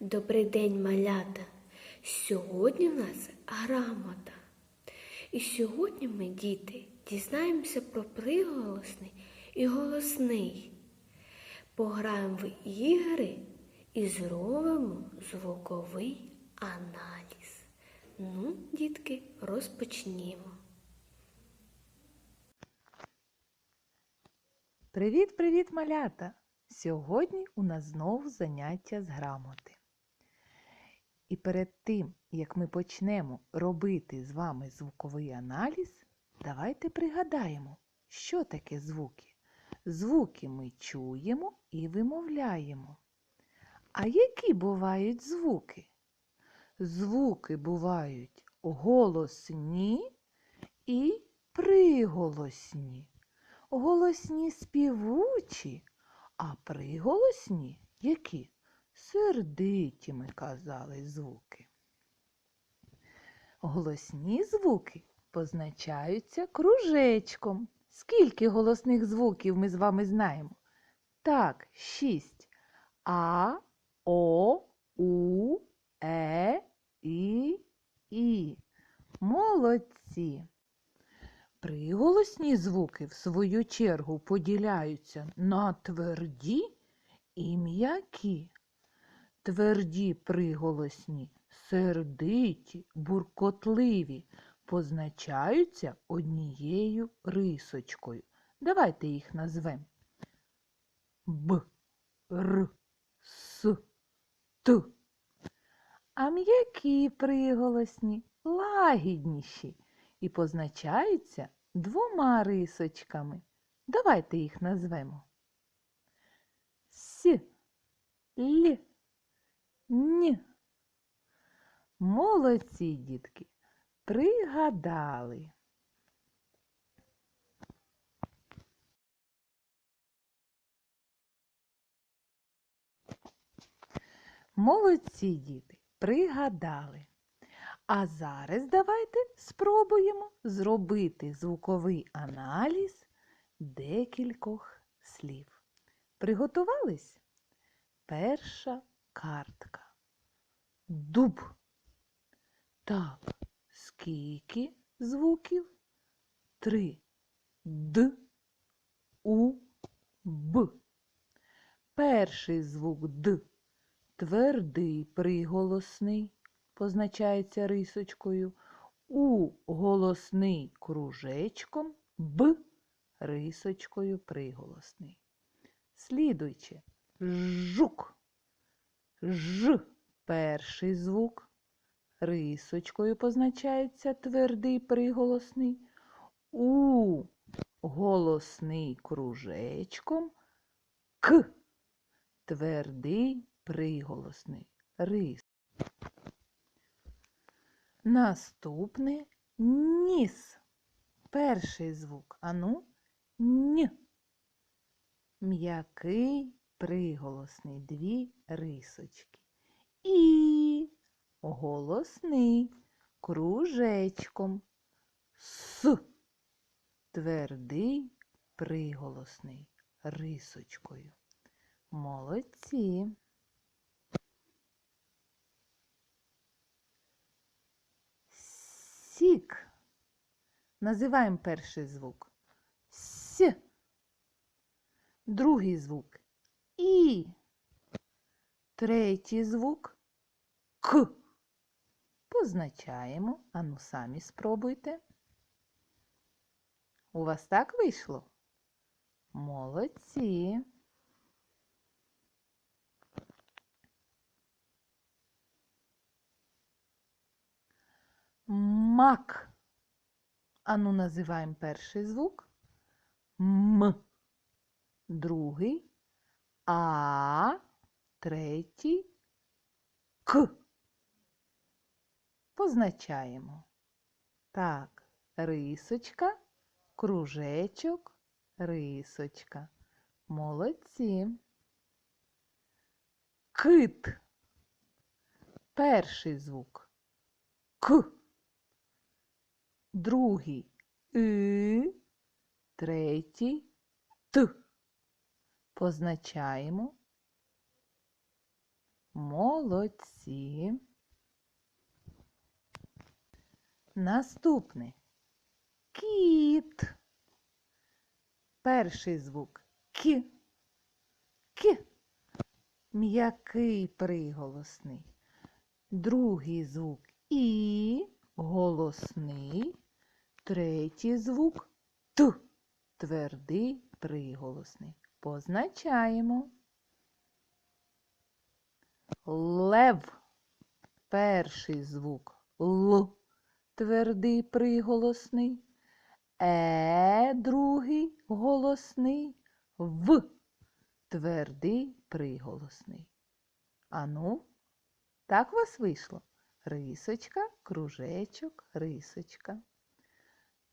Добрий день, малята! Сьогодні в нас грамота. І сьогодні ми, діти, дізнаємося про приголосний і голосний. Пограємо в ігри і зробимо звуковий аналіз. Ну, дітки, розпочнімо. Привіт-привіт, малята! Сьогодні у нас знову заняття з грамоти. І перед тим, як ми почнемо робити з вами звуковий аналіз, давайте пригадаємо, що таке звуки. Звуки ми чуємо і вимовляємо. А які бувають звуки? Звуки бувають голосні і приголосні голосні співучі, а приголосні які? Сердиті ми казали звуки. Голосні звуки позначаються кружечком. Скільки голосних звуків ми з вами знаємо? Так, шість. А, О, У, Е, І, І. Молодці. Приголосні звуки, в свою чергу, поділяються на тверді і м'які. Тверді приголосні, сердиті, буркотливі, позначаються однією рисочкою. Давайте їх назвемо Б, Р, С, Т. А м'які приголосні лагідніші і позначаються двома рисочками. Давайте їх назвемо. С, Л, Н. Молодці, дітки, пригадали. Молодці, діти, пригадали. А зараз давайте спробуємо зробити звуковий аналіз декількох слів. Приготувались? Перша картка. Дуб. Так, скільки звуків? Три. Д, У, Б. Перший звук Д. Твердий приголосний позначається рисочкою, У голосний кружечком, Б рисочкою приголосний. Слідуючи жук. Ж перший звук. Рисочкою позначається твердий приголосний. У голосний кружечком, К твердий приголосний. Рис. Наступне ніс. Перший звук. Ану, н. М'який приголосний. Дві рисочки. І голосний кружечком. С. Твердий приголосний рисочкою. Молодці. Сік. Називаємо перший звук. С. Другий звук І. Третій звук К. Позначаємо. Ану, самі спробуйте. У вас так вийшло? Молодці. Мак. Ану, називаємо перший звук. М. Другий. А. Третій. К. Позначаємо. Так, рисочка, кружечок, рисочка. Молодці. Кит. Перший звук. К другий И, третій Т. Позначаємо. Молодці. Наступне. Кіт. Перший звук К. К. М'який приголосний. Другий звук І. Голосний. Третій звук Т. Твердий приголосний. Позначаємо. Лев. Перший звук Л. Твердий приголосний. Е, другий голосний. В. Твердий приголосний. Ану, так у вас вийшло? Рисочка, кружечок, рисочка.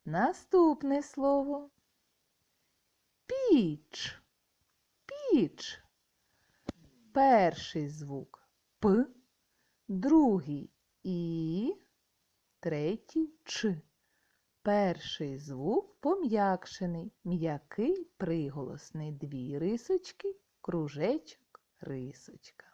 Наступне слово. Піч. Піч. Перший звук П, другий І, третій Ч. Перший звук пом'якшений, м'який приголосний. Дві рисочки, кружечок, рисочка.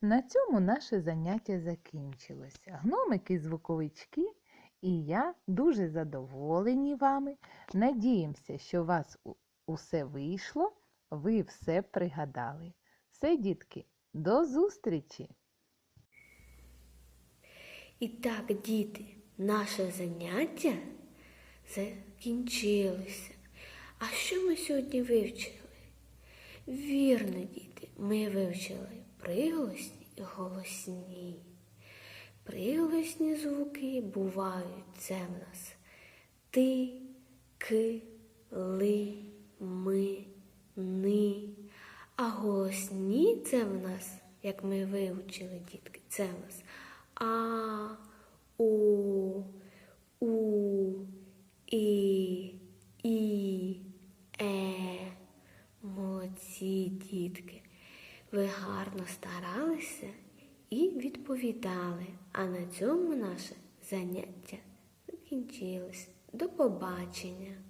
На цьому наше заняття закінчилося. Гномики звуковички і я дуже задоволені вами. Надіємося, що у вас усе вийшло, ви все пригадали. Все, дітки, до зустрічі! І так, діти, наше заняття закінчилося. А що ми сьогодні вивчили? Вірно, діти, ми вивчили приголосні і голосні. Приголосні звуки бувають це в нас ти, к, ли, ми, ни. А голосні це в нас, як ми вивчили, дітки, це в нас а, у, у, і, і, е. Молодці, дітки. Ви гарно старалися і відповідали. А на цьому наше заняття закінчилось. До побачення!